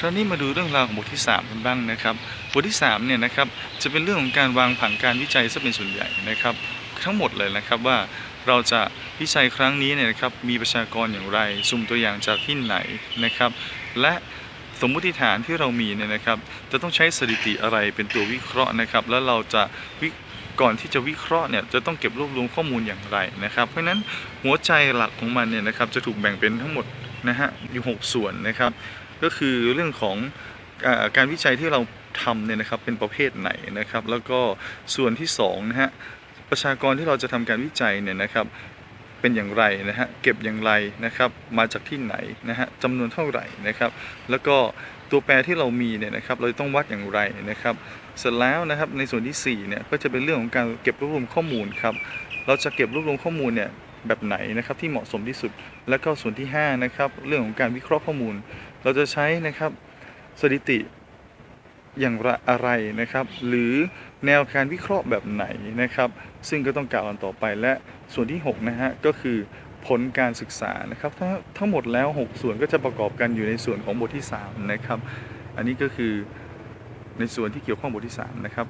คราวนี้มาดูเรื่องราวของบทที่3กันบ้างนะครับ บทที่3เนี่ยนะครับจะเป็นเรื่องของการวางผังการวิจัยซะเป็นส่วนใหญ่นะครับ ทั้งหมดเลยนะครับว่าเราจะวิจัยครั้งนี้เนี่ยนะครับมีประชากรอย่างไรสุ่มตัวอย่างจากที่ไหนนะครับ และสมมุติฐานที่เรามีเนี่ยนะครับ จะต้องใช้สถิติอะไรเป็นตัววิเคราะห์นะครับ แล้วเราจะวิก่อนที่จะวิเคราะห์เนี่ยจะต้องเก็บรวบรวมข้อมูลอย่างไรนะครับ เพราะฉะนั้นหัวใจหลักของมันเนี่ยนะครับจะถูกแบ่งเป็นทั้งหมดนะฮะอยู่หกส่วนนะครับ ก็คือเรื่องของอการวิจัยที่เราทำเนี่ยนะครับเป็นประเภทไหนนะครับ แล้วก็ส่วนที่สองนะฮะประชากรที่เราจะทำการวิจัยเนี่ยนะครับเป็นอย่างไรนะฮะเก็บอย่างไรนะครับมาจากที่ไหนนะฮะจำนวนเท่าไหร่นะครับ แล้วก็ตัวแปรที่เรามีเนี่ยนะครับเราต้องวัดอย่างไรนะครับ เสร็จแล้วนะครับในส่วนที่สี่เนี่ยก็จะเป็นเรื่องของการเก็บรวบรวมข้อมูลครับเราจะเก็บรวบรวมข้อมูลเนี่ย แบบไหนนะครับที่เหมาะสมที่สุด แล้วก็ส่วนที่ 5 นะครับ เรื่องของการวิเคราะห์ข้อมูล เราจะใช้นะครับสถิติอย่างไรอะไรนะครับ หรือแนวการวิเคราะห์แบบไหนนะครับ ซึ่งก็ต้องกล่าวกันต่อไปและส่วนที่ 6 นะฮะ ก็คือผลการศึกษานะครับทั้งทั้งหมดแล้ว 6 ส่วนก็จะประกอบกันอยู่ในส่วนของบทที่ 3 นะครับ อันนี้ก็คือในส่วนที่เกี่ยวข้องบทที่ 3 นะครับ